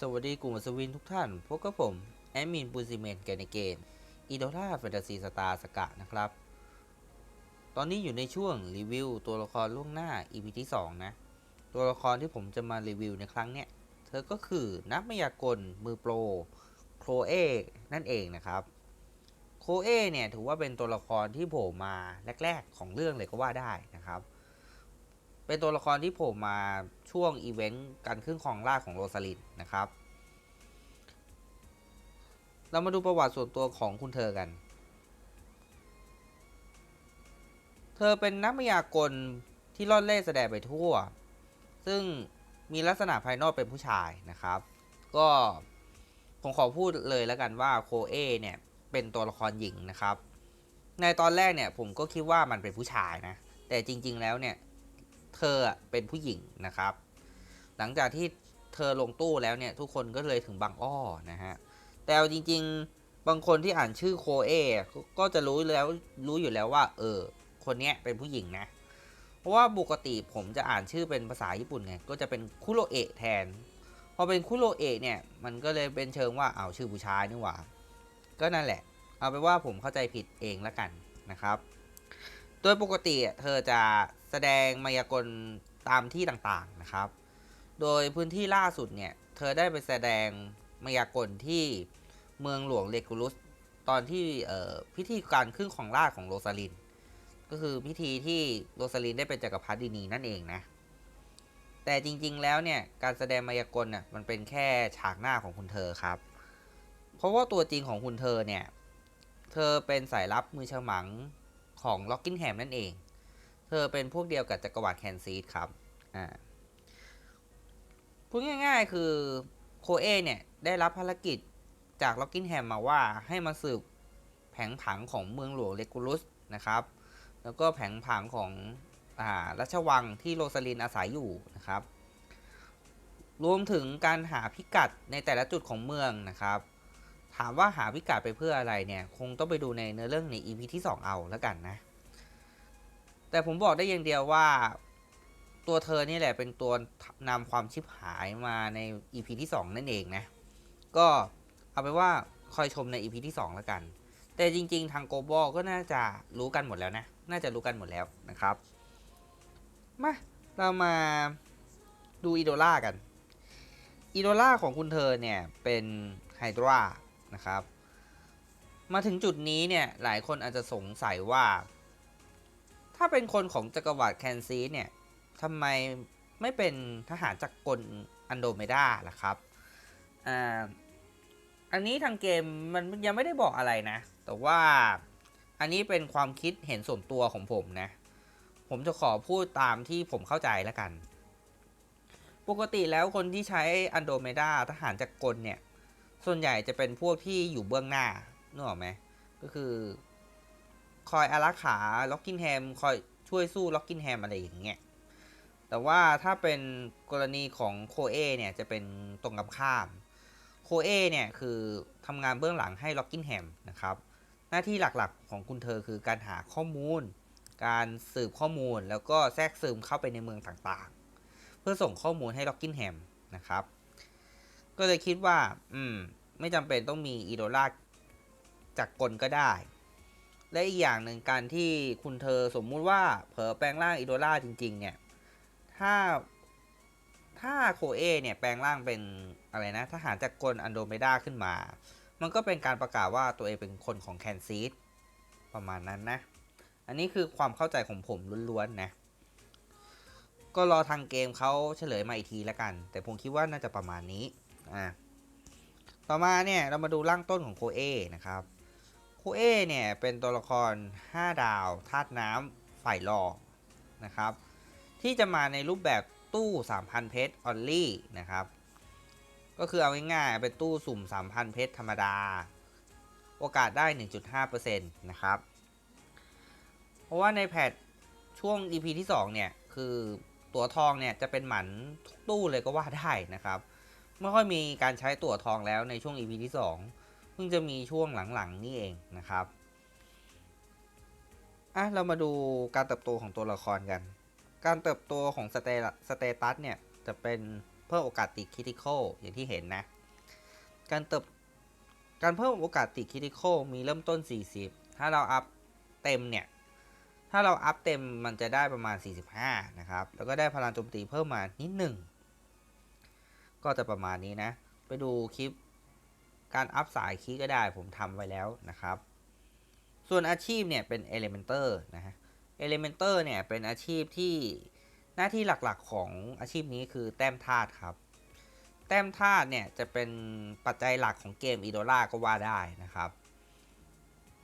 สวัสดีกลุ่มอัศวินทุกท่าน พบกับผม แอดมินปูซิเมนแกนในเกมอีโดล่าแฟนตาซีสตาร์สกะนะครับ ตอนนี้อยู่ในช่วงรีวิวตัวละครล่วงหน้า EP ที่ 2 นะ ตัวละครที่ผมจะมารีวิวในครั้งเนี้ย เธอก็คือนักมายากลมือโปร โครเอนั่นเองนะครับ โคเอเนี่ยถือว่าเป็นตัวละครที่โผล่มาแรก ๆ ของเรื่องเลยก็ว่าได้นะครับ เป็นตัวละครที่โผล่มาช่วงอีเวนต์การขึ้นครองราชของโรซาลินนะครับ เรามาดูประวัติส่วนตัวของคุณเธอกัน เธอเป็นนักมายากลที่ล่อนเล่แสดงไปทั่ว ซึ่งมีลักษณะภายนอกเป็นผู้ชายนะครับ ก็ผมขอพูดเลยแล้วกันว่าโคเอเนี่ยเป็นตัวละครหญิงนะครับ ในตอนแรกเนี่ยผมก็คิดว่ามันเป็นผู้ชายนะ แต่จริง ๆ แล้วเนี่ย เธอเป็นผู้หญิงนะครับ หลังจากที่เธอลงตู้แล้วเนี่ย ทุกคนก็เลยถึงบางอ้อนะฮะ แต่จริง ๆ บางคนที่อ่านชื่อโคเอ ก็จะรู้แล้วรู้อยู่แล้วว่า เออ คนเนี้ยเป็นผู้หญิงนะ เพราะว่าปกติผมจะอ่านชื่อเป็นภาษาญี่ปุ่นไง ก็จะเป็นคุโรเอะแทน พอเป็นคุโรเอะเนี่ย มันก็เลยเป็นเชิงว่าเอาชื่อผู้ชายนี่หว่า ก็นั่นแหละ เอาไปว่าผมเข้าใจผิดเองล้วกันนะครับ โดยปกติเธอจะ แสดงมายากลตามที่ต่างๆนะครับ โดยพื้นที่ล่าสุดเนี่ย เธอได้ไปแสดงมายากลที่เมืองหลวงเลกูลุส ตอนที่พิธีการขึ้นของราชของโรซาลิน ก็คือพิธีที่โรซาลินได้เป็นจักรพรรดินีนั่นเองนะ แต่จริงๆแล้วเนี่ย การแสดงมายากลน่ะมันเป็นแค่ฉากหน้าของคุณเธอครับ เพราะว่าตัวจริงของคุณเธอเนี่ย เธอเป็นสายลับมือฉมังของล็อกกินแฮมนั่นเอง เธอเป็นพวกเดียวกับจักรวรรดิแคนซีดครับ อ่า พูดง่าย ๆ คือโคเอเนี่ย ได้รับภารกิจจากล็อกกินแฮมมาว่าให้มาสืบแผงผังของเมืองหลวงเลกูลุสนะครับ แล้วก็แผงผังของอ่าราชวังที่โรซาลินอาศัยอยู่นะครับ รวมถึงการหาพิกัดในแต่ละจุดของเมืองนะครับ ถามว่าหาพิกัดไปเพื่ออะไรเนี่ย คงต้องไปดูในเนื้อเรื่องใน EP ที่ 2 เอาแล้วกันนะ แต่ผมบอกได้อย่างเดียวว่า ตัวเธอนี่แหละเป็นตัวนำความชิบหายมาใน EP ที่ 2 นั่นเองนะ ก็เอาไปนว่าคอยชมใน EP ที่ 2 แล้วกัน แต่จริง ๆ ทางโกบอลก็น่าจะรู้กันหมดแล้วนะ น่าจะรู้กันหมดแล้วนะครับ มา เรามาดูอีโดล่ากันอีโดล่าของคุณเธอเนี่ยเป็นไฮดรานะครับ มาถึงจุดนี้เนี่ยหลายคนอาจจะสงสัยว่า ถ้าเป็นคนของจักรวรรดิแคนซีเนี่ยทำไมไม่เป็นทหารจักรกลอันโดเมดาล่ะครับอ่าอันนี้ทางเกมมันยังไม่ได้บอกอะไรนะ แต่ว่าอันนี้เป็นความคิดเห็นส่วนตัวของผมนะ ผมจะขอพูดตามที่ผมเข้าใจแล้วกัน ปกติแล้วคนที่ใช้อันโดเมดาทหารจักรกลเนี่ย ส่วนใหญ่จะเป็นพวกที่อยู่เบื้องหน้านึกออกไหม ก็คือ คอยอารักขาล็อกกินแฮมคอยช่วยสู้ล็อกกินแฮมอะไรอย่างเงี้ยแต่ว่าถ้าเป็นกรณีของโคเอเนี่ยจะเป็นตรงกับข้ามโคเอเนี่ยคือทำงานเบื้องหลังให้ล็อกกินแฮมนะครับหน้าที่หลักๆของคุณเธอคือการหาข้อมูล การสืบข้อมูลแล้วก็แทรกซึมเข้าไปในเมืองต่างๆ เพื่อส่งข้อมูลให้ล็อกกินแฮมนะครับ ก็เลยคิดว่า อืม ไม่จำเป็นต้องมีอีโดล่าจากกลก็ได้ และอีกอย่างหนึ่งการที่คุณเธอสมมุติว่าเผลอแปลงร่างอีโดล่าจริง ๆ เนี่ย ถ้าถ้าโคเอเนี่ยแปลงร่างเป็นอะไรนะทหารจากกลอันโดเมดาขึ้นมา มันก็เป็นการประกาศว่าตัวเองเป็นคนของแคนซีดประมาณนั้นนะ อันนี้คือความเข้าใจของผมล้วนๆนะ ก็รอทางเกมเขาเฉลยมาอีกทีแล้วกัน แต่ผมคิดว่าน่าจะประมาณนี้ อ่า ต่อมาเนี่ยเรามาดูร่างต้นของโคเอนะครับ คเอเนี่ยเป็นตัวละคร 5 ดาวธาตุน้ำฝ่ายรอนะครับ ที่จะมาในรูปแบบตู้ 3,000 เพชรออนลี่นะครับ ก็คือเอาง่ายๆเป็นตู้สุ่ม 3,000 เพชรธรรมดา โอกาสได้ 1.5%นะครับ เพราะว่าในแพทช่วง EP ที่ 2 เนี่ย คือตัวทองเนี่ยจะเป็นหมันทุกตู้เลยก็ว่าได้นะครับ ไม่ค่อยมีการใช้ตัวทองแล้วในช่วง EP ที่ 2 เพิ่งจะมีช่วงหลังๆนี่เองนะครับอะเรามาดูการเติบโตของตัวละครกัน การเติบโตของสเตสเตตัสเนี่ยจะเป็นเพิ่มโอกาสติดคริติคอลอย่างที่เห็นนะ การเติบการเพิ่มโอกาสติดคริติคอลมีเริ่มต้น 40 ถ้าเราอัพเต็มเนี่ย ถ้าเราอัพเต็มมันจะได้ประมาณ 45 นะครับ แล้วก็ได้พลังโจมตีเพิ่มมานิดหนึ่ง ก็จะประมาณนี้นะ ไปดูคลิป การอัพสายคีย์ก็ได้ผมทำไว้แล้วนะครับ ส่วนอาชีพเนี่ยเป็น Elementer นะฮะ Elementer เนี่ยเป็นอาชีพที่หน้าที่หลักๆของอาชีพนี้คือแต้มธาตุครับ แต้มธาตุเนี่ยจะเป็นปัจจัยหลักของเกมอีโดล่าก็ว่าได้นะครับ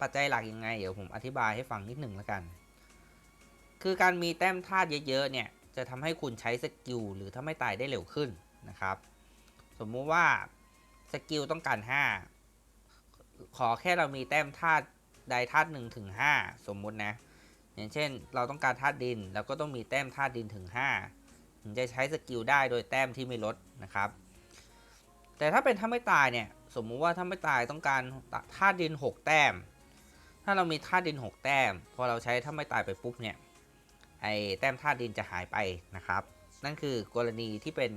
ปัจจัยหลักยังไงเดี๋ยวผมอธิบายให้ฟังนิดหนึ่งแล้วกัน คือการมีแต้มธาตุเยอะๆเนี่ยจะทำให้คุณใช้สกิลหรือถ้าไม่ตายได้เร็วขึ้นนะครับ สมมุติว่า สกิลต้องการ5ขอแค่เรามีแต้มธาตุใดธาตุหนึ่งถึง5สมมุตินะ อย่างเช่น เราต้องการธาตุดินเราก็ต้องมีแต้มธาตุดินถึง5ถึงจะใช้สกิลได้โดยแต้มที่ไม่ลดนะครับ แต่ถ้าเป็นถ้าไม่ตายเนี่ย สมมุติว่าถ้าไม่ตายต้องการธาตุดิน 6 แต้ม ถ้าเรามีธาตุดิน 6 แต้ม พอเราใช้ถ้าไม่ตายไปปุ๊บเนี่ยไอแต้มธาตุดินจะหายไปนะครับ นั่นคือกรณีที่เป็น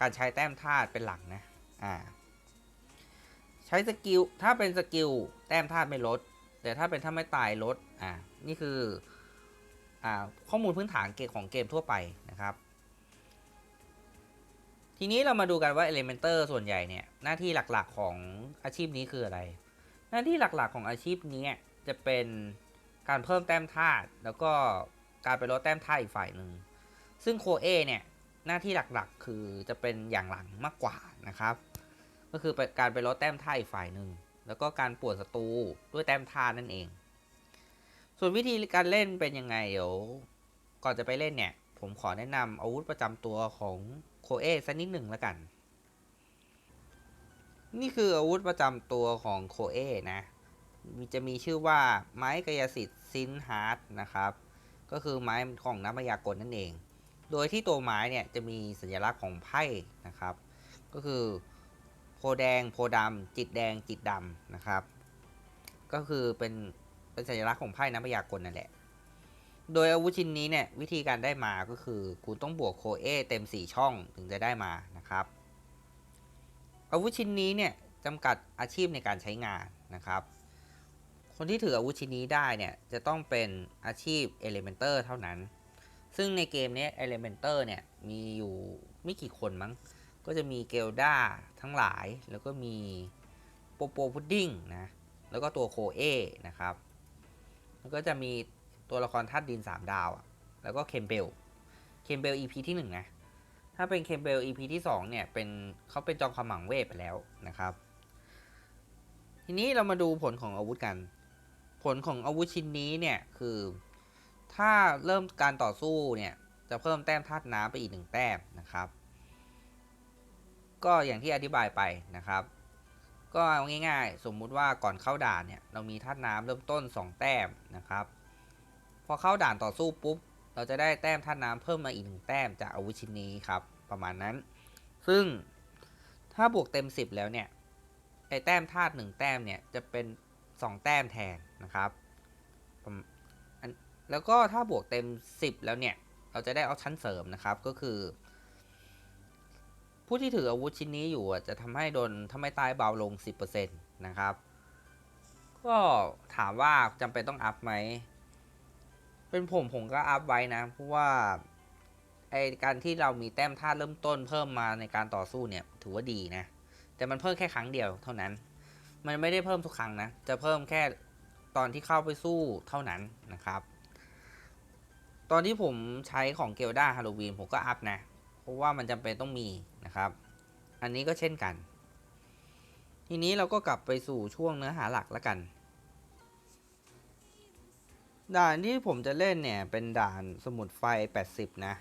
การใช้แต้มธาตุเป็นหลักนะอ่า ใช้สกิล ถ้าเป็นสกิล แต้มธาตุไม่ลด แต่ถ้าเป็นถ้าไม่ตายลด อ่า นี่คือ อ่า ข้อมูลพื้นฐานเกมของเกมทั่วไปนะครับ ทีนี้เรามาดูกันว่า Elementer ส่วนใหญ่เนี่ย หน้าที่หลักๆของอาชีพนี้คืออะไร หน้าที่หลักๆของอาชีพนี้จะเป็นการเพิ่มแต้มธาตุแล้วก็การไปลดแต้มธาตุอีกฝ่ายหนึ่ง ซึ่งโคเอเนี่ยหน้าที่หลักๆ คือจะเป็นอย่างหลังมากกว่านะครับ ก็คือการไปลดแต้มธาอีกฝ่ายหนึ่ง แล้วก็การปวดศัตรูด้วยแต้มธานั่นเอง ส่วนวิธีการเล่นเป็นยังไง เดี๋ยว ก่อนจะไปเล่นเนี่ย ผมขอแนะนำอาวุธประจำตัวของโคเอสักนิดหนึ่งแล้วกัน นี่คืออาวุธประจำตัวของโคเอนะจะมีชื่อว่าไม้กายสิทธิ์ซินฮาร์ดนะครับ ก็คือไม้ของนักมยากลนั่นเอง โดยที่ตัวไม้เนี่ยจะมีสัญลักษณ์ของไพ่นะครับ ก็คือ โพแดงโพดำจิตแดงจิตดำนะครับ ก็คือเป็นเป็นสัญลักษณ์ของไพ่นักมายากลนั่นแหละ โดยอาวุธชิ้นนี้เนี่ยวิธีการได้มาก็คือ คุณต้องบวกโคเอเต็ม 4 ช่องถึงจะได้มานะครับ อาวุธชิ้นนี้เนี่ยจำกัดอาชีพในการใช้งานนะครับ คนที่ถืออาวุธชิ้นนี้ได้เนี่ยจะต้องเป็นอาชีพ Elementer เท่านั้น ซึ่งในเกมนี้ Elementer เนี่ยมีอยู่ไม่กี่คนมั้ง ก็จะมีเกลดาทั้งหลาย แล้วก็มีโปโปพุดดิ้งนะ แล้วก็ตัวโคเอนะครับ แล้วก็จะมีตัวละครธาตุดิน 3 ดาวอะแล้วก็เคมเบล เคมเบล EP ที่ 1 นะ ถ้าเป็นเคมเบล EP ที่ 2 เนี่ย เป็นเขาเป็นจอมความหมังเวทไปแล้วนะครับ ทีนี้เรามาดูผลของอาวุธกัน ผลของอาวุธชิ้นนี้เนี่ย คือ ถ้าเริ่มการต่อสู้เนี่ย จะเพิ่มแต้มธาตุน้ำไปอีกหนึ่งแต้มนะครับ ก็อย่างที่อธิบายไปนะครับ ก็เอาง่ายๆ สมมุติว่าก่อนเข้าด่านเนี่ยเรามีธาตุน้ำเริ่มต้น 2 แต้มนะครับ พอเข้าด่านต่อสู้ปุ๊บ เราจะได้แต้มธาตุน้ำเพิ่มมาอีกหนึ่งแต้มจากอาวุธชิ้นนี้ครับ ประมาณนั้น ซึ่งถ้าบวกเต็ม 10 แล้วเนี่ยไอแต้มธาตุหนึ่งแต้มเนี่ยจะเป็น 2 แต้มแทนนะครับแล้วก็ถ้าบวกเต็ม 10 แล้วเนี่ย เราจะได้ออปชั่นเสริมนะครับ ก็คือ ผู้ที่ถืออาวุธชิ้นนี้อยู่จะทำให้โดนทำให้ตายเบาลง 10%นะครับ ก็ถามว่าจำเป็นต้องอัพไหม เป็นผมผมก็อัพไว้นะ เพราะว่าไอการที่เรามีแต้มธาตุเริ่มต้นเพิ่มมาในการต่อสู้เนี่ย ถือว่าดีนะ แต่มันเพิ่มแค่ครั้งเดียวเท่านั้น มันไม่ได้เพิ่มทุกครั้งนะ จะเพิ่มแค่ตอนที่เข้าไปสู้เท่านั้นนะครับ ตอนที่ผมใช้ของเกลดาฮาโลวีนผมก็อัพนะ เพราะว่ามันจำเป็นต้องมี นะครับ อันนี้ก็เช่นกัน ทีนี้เราก็กลับไปสู่ช่วงเนื้อหาหลักแล้วกัน ด่านที่ผมจะเล่นเนี่ย เป็นด่านสมุดไฟ 80 นะ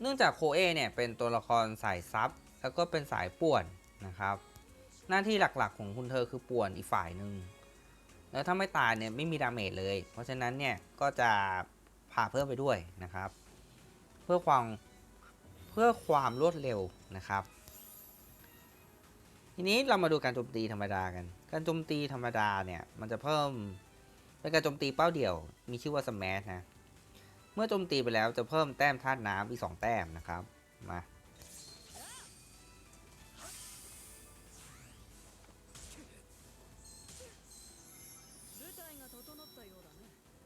เนื่องจากโคเอเนี่ย เป็นตัวละครสายซับแล้วก็เป็นสายป่วนนะครับ หน้าที่หลักๆของคุณเธอคือป่วนอีกฝ่ายหนึ่งแล้วถ้าไม่ตายเนี่ยไม่มีดาเมจเลย เพราะฉะนั้นเนี่ยก็จะผ่าเพิ่มไปด้วยนะครับ เพื่อความเพื่อความรวดเร็วนะครับ ทีนี้เรามาดูการโจมตีธรรมดากัน การโจมตีธรรมดาเนี่ยมันจะเพิ่มเป็นการโจมตีเป้าเดี่ยว มีชื่อว่าสมัชนะเมื่อโจมตีไปแล้วจะเพิ่มแต้มธาตุน้ำอีกสองแต้มนะครับมา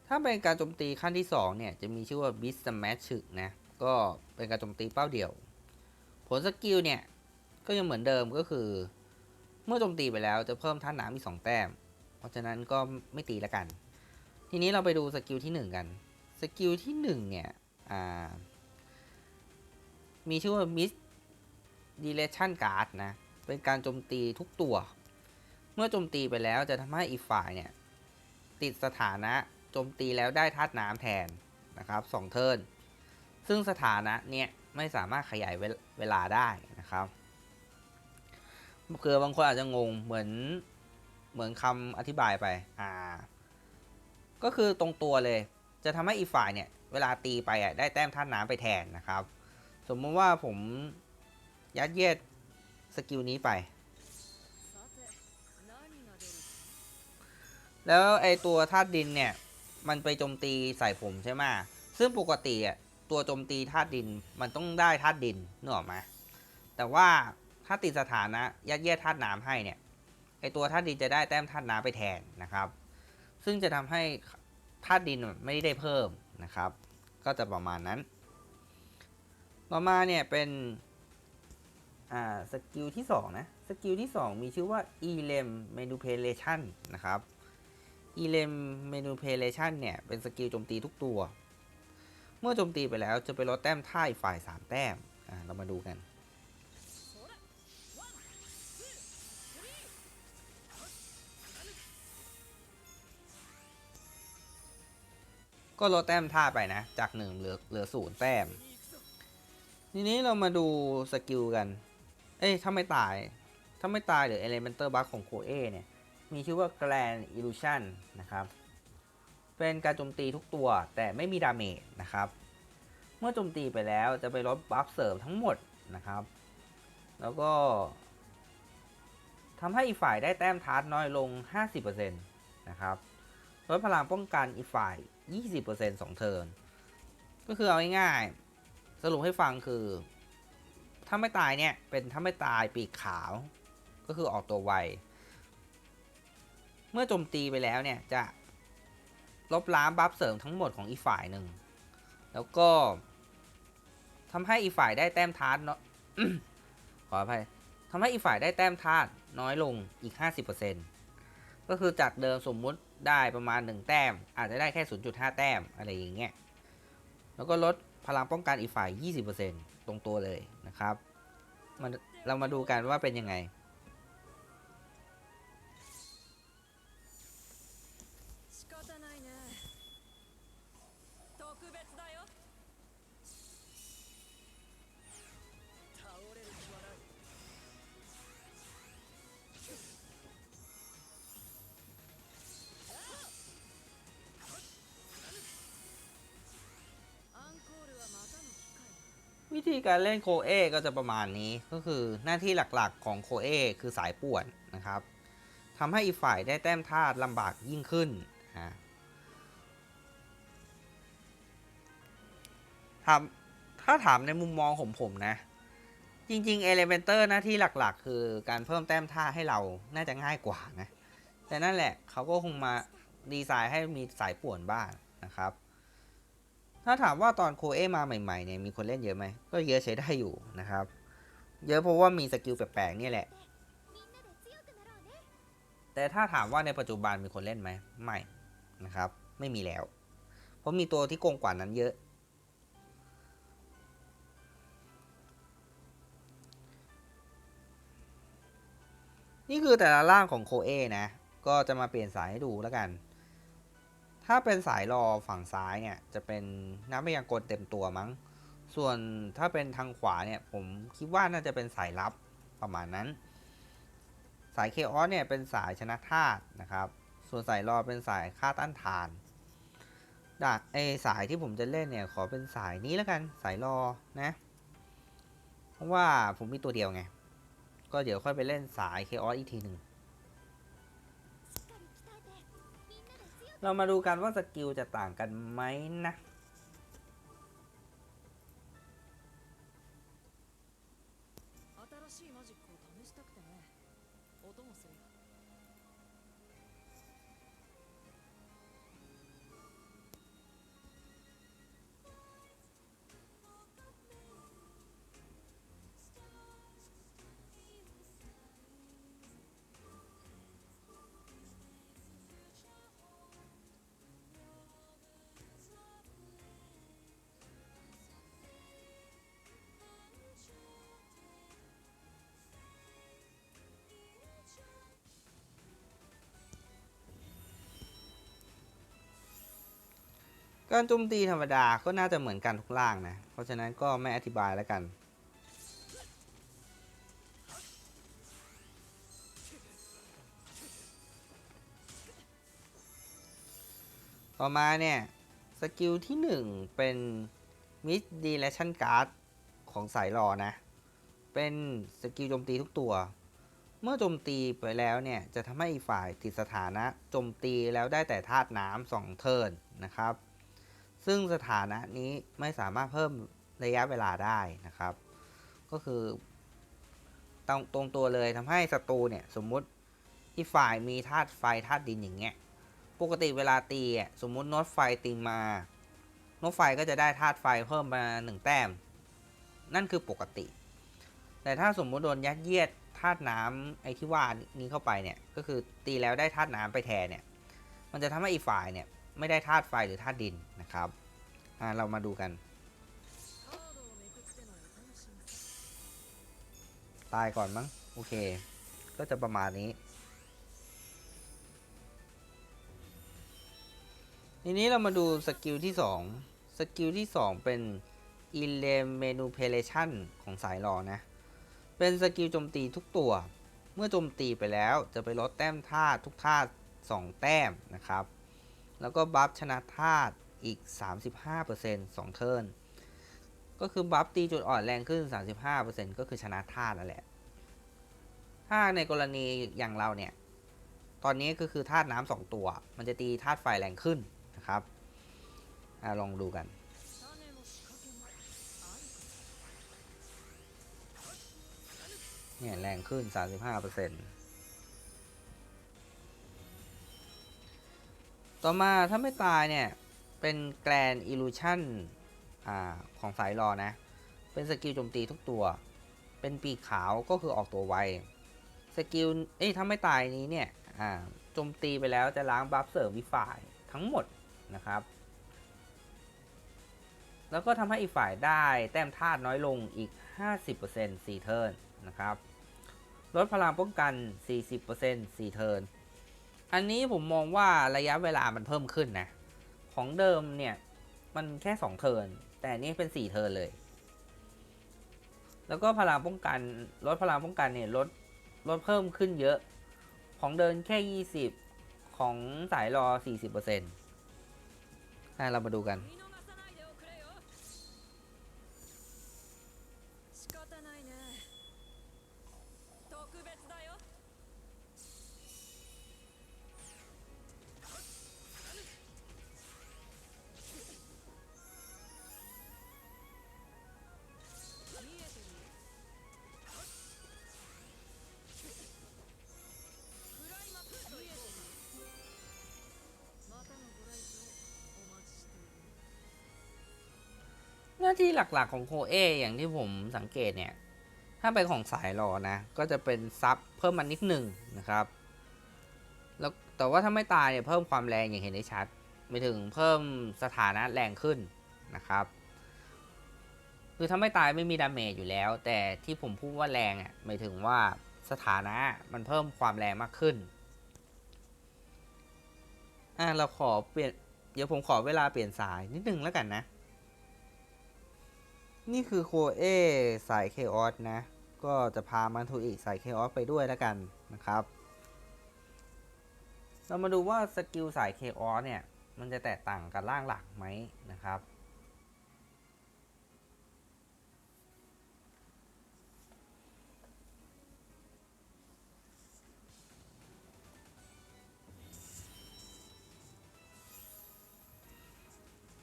ถ้าเป็นการโจมตีขั้นที่ 2 เนี่ย จะมีชื่อว่า Beast Smash นะ ก็เป็นการโจมตีเป้าเดี่ยว ผลสกิลเนี่ย ก็ยังเหมือนเดิมก็คือ เมื่อโจมตีไปแล้วจะเพิ่มท่าน้ำอีก2แต้ม เพราะฉะนั้นก็ไม่ตีแล้วกัน ทีนี้เราไปดูสกิลที่ 1 กัน สกิลที่ 1 เนี่ยมีชื่อว่า Miss Dilation Guard นะ เป็นการโจมตีทุกตัว เมื่อโจมตีไปแล้วจะทำให้อีกฝ่ายเนี่ย ติดสถานะโจมตีแล้วได้ธาตุน้ำแทนนะครับสองเทิร์น ซึ่งสถานะเนี่ยไม่สามารถขยายเวลาได้นะครับคือบางคนอาจจะงงเหมือนเหมือนคำอธิบายไปอ่าก็คือตรงตัวเลย จะทำให้อีฝ่ายเนี่ยเวลาตีไปอะได้แต้มท่านน้ำไปแทนนะครับ สมมติว่าผมยัดเยียดสกิลนี้ไป แล้วไอตัวธาตุดินเนี่ย มันไปโจมตีใส่ผมใช่ไหมซึ่งปกติอะ ตัวโจมตีธาตุดินมันต้องได้ธาตุดินนึกออกไหมแต่ว่าถ้าติดสถานะยัดเยียดธาตุน้ำให้เนี่ยไอตัวธาตุดินจะได้แต้มธาตุน้ำไปแทนนะครับ ซึ่งจะทำให้ธาตุดินไม่ได้เพิ่มนะครับ ก็จะประมาณนั้น ต่อมาเนี่ยเป็นอ่าสกิลที่สองนะสกิลที่สองมีชื่อว่า Elem Manipulation นะครับ Elem Manipulation เนี่ยเป็นสกิลโจมตีทุกตัว มื่อโจมตีไปแล้วจะไปลดแต้มท่าอีฝ่าย 3 แต้ม อ่า เรามาดูกันก็ลดแต้มท่าไปนะ จากหนึ่งเหลือเหลือศูนย์แต้ม ทีนี้เรามาดูสกิลกัน เอ้ยถ้าไม่ตาย ถ้าไม่ตายหรือ Elemental Bug ของโคเอเนี่ย มีชื่อว่า Grand Illusion นะครับ เป็นการโจมตีทุกตัวแต่ไม่มีดาเมจนะครับ เมื่อโจมตีไปแล้วจะไปลดบัฟเสริมทั้งหมดนะครับ แล้วก็ทำให้อีกฝ่ายได้แต้มทาร์ตน้อยลง 50%นะครับลดพลังป้องกันอีกฝ่าย 20% 2 เทิร์น ก็คือเอาง่ายๆ สรุปให้ฟังคือ ถ้าไม่ตายเนี่ย เป็นถ้าไม่ตายปีกขาว ก็คือออกตัวไว เมื่อโจมตีไปแล้วเนี่ย จะ ลบล้างบัฟเสริมทั้งหมดของอีกฝ่ายหนึ่ง แล้วก็ทำให้อีกฝ่ายได้แต้มทาร์ตเนาะขออภัยทำให้อีกฝ่ายได้แต้มทาร์ตน้อยลงอีก 50%ก็คือจากเดิมสมมุติได้ประมาณ 1 แต้ม อาจจะได้แค่ 0.5 แต้มอะไรอย่างเงี้ย แล้วก็ลดพลังป้องกันอีกฝ่าย 20%ตรงตัวเลยนะครับมันเรามาดูกันว่าเป็นยังไง การเล่นโคเอก็จะประมาณนี้ก็คือหน้าที่หลักๆของโคเอคือสายป่วนนะครับทำให้อีกฝ่ายได้แต้มธาตุลำบากยิ่งขึ้นฮะถามถ้าถามในมุมมองของผมนะ จริงๆ Elementor หน้าที่หลักๆ คือการเพิ่มแต้มท่าให้เราน่าจะง่ายกว่านะ แต่นั่นแหละเขาก็คงมาดีไซน์ให้มีสายป่วนบ้างนะครับ ถ้าถามว่าตอนโคเอมาใหม่ๆเนี่ยมีคนเล่นเยอะไหม ก็เยอะใช้ได้อยู่นะครับ เยอะเพราะว่ามีสกิลแปลกๆเนี่ยแหละ แต่ถ้าถามว่าในปัจจุบันมีคนเล่นไหม ไม่นะครับ ไม่มีแล้ว เพราะมีตัวที่โกงกว่านั้นเยอะ นี่คือแต่ละร่างของโคเอนะ ก็จะมาเปลี่ยนสายให้ดูแล้วกัน ถ้าเป็นสายรอฝั่งซ้ายเนี่ย จะเป็นน้ำพยากลเต็มตัวมั้ง ส่วนถ้าเป็นทางขวาเนี่ย ผมคิดว่าน่าจะเป็นสายลับประมาณนั้น สายเคออสเนี่ยเป็นสายชนะธาตุนะครับ ส่วนสายรอเป็นสายค่าต้านทานดาไอสายที่ผมจะเล่นเนี่ย ขอเป็นสายนี้แล้วกันสายรอนะ เพราะว่าผมมีตัวเดียวไง ก็เดี๋ยวค่อยไปเล่นสายเคออสอีกทีหนึ่ง เรามาดูกันว่าสกิลจะต่างกันไหมนะ การโจมตีธรรมดาก็น่าจะเหมือนกันทุกล่างนะ เพราะฉะนั้นก็ไม่อธิบายแล้วกัน ต่อมาเนี่ย สกิลที่ 1 เป็น Mid d e l e t i o n Guard ของสายรอนะ เป็นสกิลโจมตีทุกตัว เมื่อโจมตีไปแล้วเนี่ย จะทำให้อีกฝ่ายติดสถานะโจมตีแล้วได้แต่ธาตุน้ำสองเทิร์นนะครับ ซึ่งสถานะนี้ไม่สามารถเพิ่มระยะเวลาได้นะครับ ก็คือตรงตรงตัวเลยทำให้ศัตรูเนี่ยสมมุติที่ฝ่ายมีธาตุไฟธาตุดินอย่างเงี้ยปกติเวลาตีอะสมมุติโน้ตไฟตีมาโน้ตไฟก็จะได้ธาตุไฟเพิ่มมาหนึ่งแต้ม นั่นคือปกติ แต่ถ้าสมมุติโดนยัดเยียดธาตุน้ำไอ้ที่ว่านี้เข้าไปเนี่ยก็คือตีแล้วได้ธาตุน้ำไปแทนเนี่ยมันจะทำให้อีกฝ่ายเนี่ย ไม่ได้ธาตุไฟหรือธาตุดินนะครับเรามาดูกัน ตายก่อนมั้ง โอเค ก็จะประมาณนี้ ทีนี้เรามาดูสกิลที่ 2 สกิลที่ 2 เป็น e l e m e n u p e r a t i o n ของสายรอนะ เป็นสกิลโจมตีทุกตัว เมื่อโจมตีไปแล้วจะไปลดแต้มท่าทุกท่าตุ2แต้มนะครับ แล้วก็บัฟชนะธาตุอีก 35% 2 เทิร์น ก็คือบัฟตีจุดอ่อนแรงขึ้น 35%ก็คือชนะธาตุนั่นแหละ ถ้าในกรณีอย่างเราเนี่ย ตอนนี้ก็คือธาตุน้ำสองตัว มันจะตีธาตุไฟแรงขึ้นนะครับอลองดูกันเนี่ยแรงขึ้น 35% ต่อมาถ้าไม่ตายเนี่ย เป็นแกรนอิลูชันของสายรอนะ เป็นสกิลโจมตีทุกตัว เป็นปีกขาวก็คือออกตัวไว สกิล เอ้ยถ้าไม่ตายนี้เนี่ยโจมตีไปแล้วจะล้างบัฟเสริมวิฝ่ายทั้งหมดนะครับ แล้วก็ทำให้อีกฝ่ายได้แต้มธาตุน้อยลงอีก 50% 4 เทิร์นนะครับ ลดพลังป้องกัน 40% 4 เทิร์น อันนี้ผมมองว่าระยะเวลามันเพิ่มขึ้นนะ ของเดิมเนี่ย มันแค่2เทิร์นแต่นี่เป็น4เทิร์นเลย แล้วก็พลังป้องกันลดพลังป้องกันเนี่ยลดลดเพิ่มขึ้นเยอะ ของเดินแค่20ของสายรอ40%อะเรามาดูกัน ที่หลักๆของโคเออย่างที่ผมสังเกตเนี่ย ถ้าเป็นของสายรอนะ ก็จะเป็นซับเพิ่มมันนิดหนึ่งนะครับ แล้วแต่ว่าถ้าไม่ตายเนี่ยเพิ่มความแรงอย่างเห็นได้ชัดไม่ถึงเพิ่มสถานะแรงขึ้นนะครับ คือถ้าไม่ตายไม่มีดาเมจอยู่แล้ว แต่ที่ผมพูดว่าแรงอะหมายถึงว่าสถานะมันเพิ่มความแรงมากขึ้นอะเราขอเปลี่ยนเดี๋ยวผมขอเวลาเปลี่ยนสายนิดนึงแล้วกันนะ นี่คือโคเอสายเคออสนะ ก็จะพามันทูอีกสายเคออสไปด้วยแล้วกันนะครับ เรามาดูว่าสกิลสายเคออสเนี่ย มันจะแตกต่างกับร่างหลักไหมนะครับ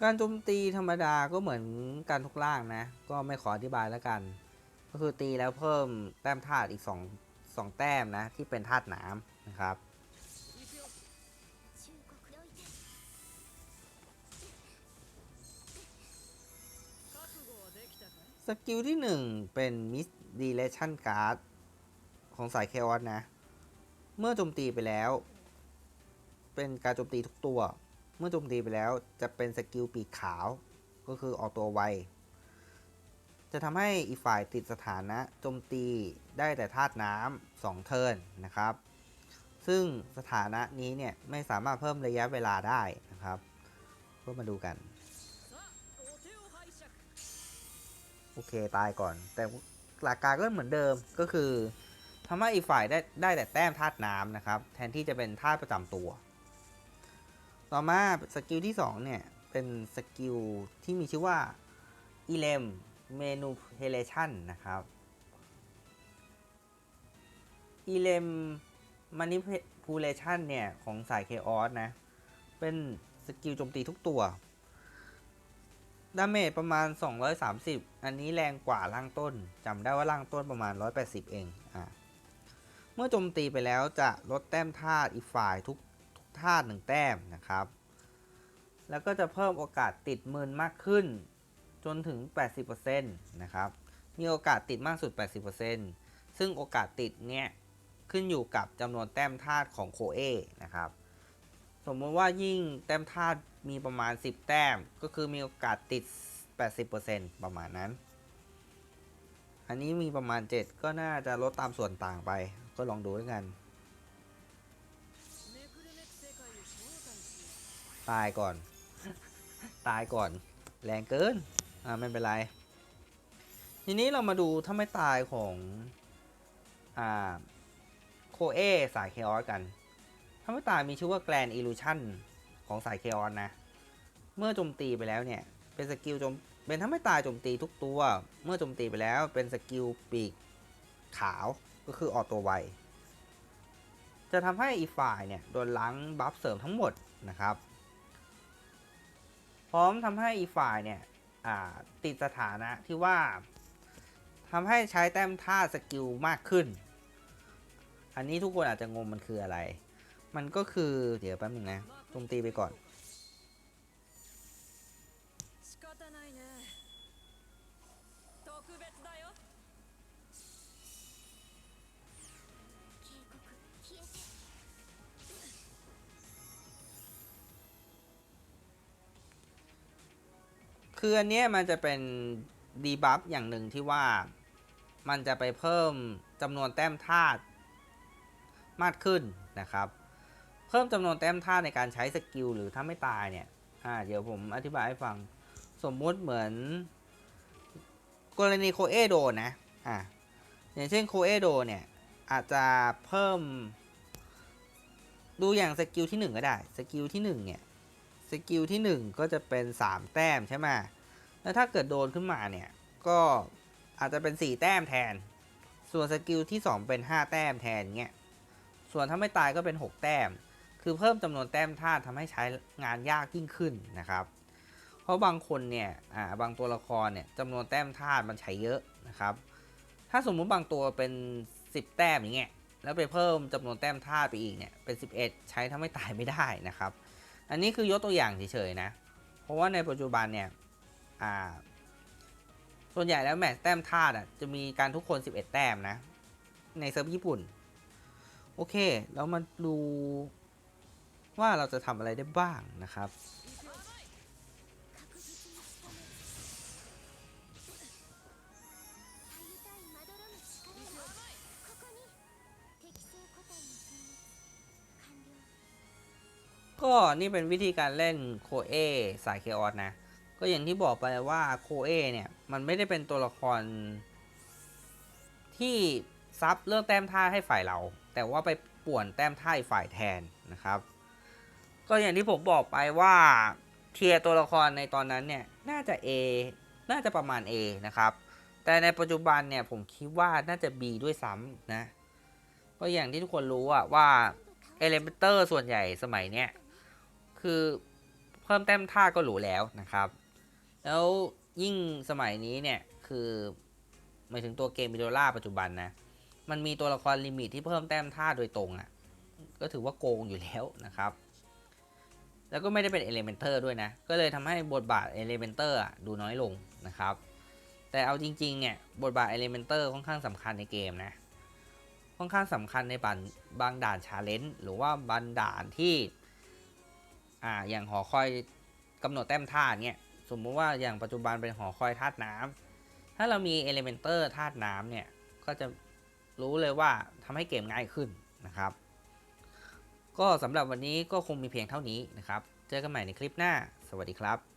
การโจมตีธรรมดาก็เหมือนการทุกล่างนะ ก็ไม่ขออธิบายแล้วกัน ก็คือตีแล้วเพิ่มแต้มธาตุอีก2 2แต้มนะ ที่เป็นธาตุน้ำนะครับสกิลที่ 1 เป็นมิสดีเลชันการ์ดของสายเคออสนะ เมื่อโจมตีไปแล้ว เป็นการโจมตีทุกตัว เมื่อโจมตีไปแล้วจะเป็นสกิลปีกขาว ก็คือออกตัวไว จะทำให้อีกฝ่ายติดสถานะโจมตีได้แต่ธาตุน้ำสองเทิร์นนะครับ ซึ่งสถานะนี้เนี่ยไม่สามารถเพิ่มระยะเวลาได้นะครับ ก็มาดูกัน โอเคตายก่อน แต่หลักการก็เหมือนเดิมก็คือทำให้อีกฝ่ายได้ได้แต่แต้มธาตุน้ำนะครับ แทนที่จะเป็นธาตุประจำตัว ต่อมาสกิลที่ 2 เนี่ย เป็นสกิลที่มีชื่อว่า e l e m Manipulation นะครับ e l e m Manipulation เนี่ย ของสาย Chaos นะ เป็นสกิลโจมตีทุกตัว ดาเมจประมาณ 230 อันนี้แรงกว่าล่างต้นจำได้ว่าล่างต้นประมาณ 180 เองอะเมื่อโจมตีไปแล้วจะลดแต้มธาตุอีกฝ่ายทุก ธาตุหนึ่งแต้มนะครับ แล้วก็จะเพิ่มโอกาสติดมืนมากขึ้น จนถึง 80%นะครับ มีโอกาสติดมากสุด 80%ซึ่งโอกาสติดเนี่ยขึ้นอยู่กับจำนวนแต้มธาตุของโคเอนะครับ สมมติว่ายิ่งแต้มธาตุมีประมาณ 10 แต้ม ก็คือมีโอกาสติด 80%ประมาณนั้น อันนี้มีประมาณ 7 ก็น่าจะลดตามส่วนต่างไป ก็ลองดูด้วยกัน ตายก่อน ตายก่อน แรงเกิน อ่าไม่เป็นไร ทีนี้เรามาดูถ้าไม่ตายของอ่าโคเอสายเคออสกัน ถ้าไม่ตายมีชื่อว่าแกลนอิลูชันของสายเคออสนะ เมื่อโจมตีไปแล้วเนี่ย เป็นสกิลโจม เป็นถ้าไม่ตายโจมตีทุกตัว เมื่อโจมตีไปแล้วเป็นสกิลปีกขาวก็คือออโตไวจะทำให้อีกฝ่ายเนี่ยโดนล้างบัฟเสริมทั้งหมดนะครับ พร้อมทำให้อีกฝ่ายเนี่ยติดสถานะที่ว่าทำให้ใช้แต้มท่าสกิลมากขึ้น อันนี้ทุกคนอาจจะงงมันคืออะไร มันก็คือเดี๋ยวแป๊บนึงนะโจมตีไปก่อน คืออันเนี้ยมันจะเป็นดีบัฟอย่างหนึ่งที่ว่ามันจะไปเพิ่มจำนวนแต้มธาตุมากขึ้นนะครับ เพิ่มจำนวนแต้มธาตุในการใช้สกิลหรือถ้าไม่ตายเนี่ยอ่าเดี๋ยวผมอธิบายให้ฟังสมมุติเหมือนกรณีโคเอโดนะอ่าอย่างเช่นโคเอโดเนี่ยอาจจะเพิ่ม ดูอย่างสกิลที่ 1 ก็ได้ สกิลที่1เนี่ย กิลที่ 1 ก็จะเป็น 3 แต้มใช่ไหมแล้วถ้าเกิดโดนขึ้นมาเนี่ย ก็อาจจะเป็น 4 แต้มแทน ส่วนสกิลที่ 2 เป็น 5 แต้มแทนเงี้ย ส่วนถ้าไม่ตายก็เป็น 6 แต้ม คือเพิ่มจำนวนแต้มธาตุทำให้ใช้งานยากยิ่งขึ้นนะครับ เพราะบางคนเนี่ย อ่า บางตัวละครเนี่ยจำนวนแต้มธาตุมันใช้เยอะนะครับ ถ้าสมมุติบางตัวเป็น 10 แต้มอย่างเงี้ย แล้วไปเพิ่มจำนวนแต้มธาตุไปอีกเนี่ย เป็น 11 ใช้ถ้าไม่ตายไม่ได้นะครับ อันนี้คือยกตัวอย่างเฉยๆนะ เพราะว่าในปัจจุบันเนี่ยส่วนใหญ่แล้วแมตช์แต้มธาตุจะมีการทุกคน 11 แต้มนะ ในเซิร์ฟญี่ปุ่น โอเค เรามาดูว่าเราจะทำอะไรได้บ้างนะครับ ก็นี่เป็นวิธีการเล่นโคเอสายเคออสนะ ก็อย่างที่บอกไปว่าโคเอเนี่ย มันไม่ได้เป็นตัวละคร ที่ซับเรื่องแต้มท่าให้ฝ่ายเรา แต่ว่าไปป่วนแต้มท่าฝ่ายแทนนะครับ ก็อย่างที่ผมบอกไปว่าเทียตัวละครในตอนนั้นเนี่ย น่าจะ A น่าจะประมาณ A นะครับ แต่ในปัจจุบันเนี่ยผมคิดว่าน่าจะ B ด้วยซ้ำนะ ก็อย่างที่ทุกคนรู้อะว่าเอเลเมนเตอร์ส่วนใหญ่สมัยเนี้ย คือเพิ่มแต้มท่าก็หรูแล้วนะครับ แล้วยิ่งสมัยนี้เนี่ย คือหมายถึงตัวเกมมิโดล่าปัจจุบันนะ มันมีตัวละครลิมิตที่เพิ่มแต้มท่าโดยตรงอะ่ะ ก็ถือว่าโกงอยู่แล้วนะครับ แล้วก็ไม่ได้เป็นเอเลเมนเตอร์ด้วยนะ ก็เลยทำให้บทบาทเอเลเมนเตอร์ดูน้อยลงนะครับ แต่เอาจริงๆเนี่ยบทบาทเอเลเมนเตอร์ค่อนข้างสำคัญในเกมนะ ค่อนข้างสำคัญในบบางด่านชาเลนจ์หรือว่าบางด่านที่ อ่าอย่างหอคอยกำหนดแต้มธาตุเนี่ยสมมุติว่าอย่างปัจจุบันเป็นหอคอยธาตุน้ำถ้าเรามีเอลิเมนเตอร์ธาตุน้ำเนี่ยก็จะรู้เลยว่าทำให้เกมง่ายขึ้นนะครับ ก็สำหรับวันนี้ก็คงมีเพียงเท่านี้นะครับ เจอกันใหม่ในคลิปหน้า สวัสดีครับ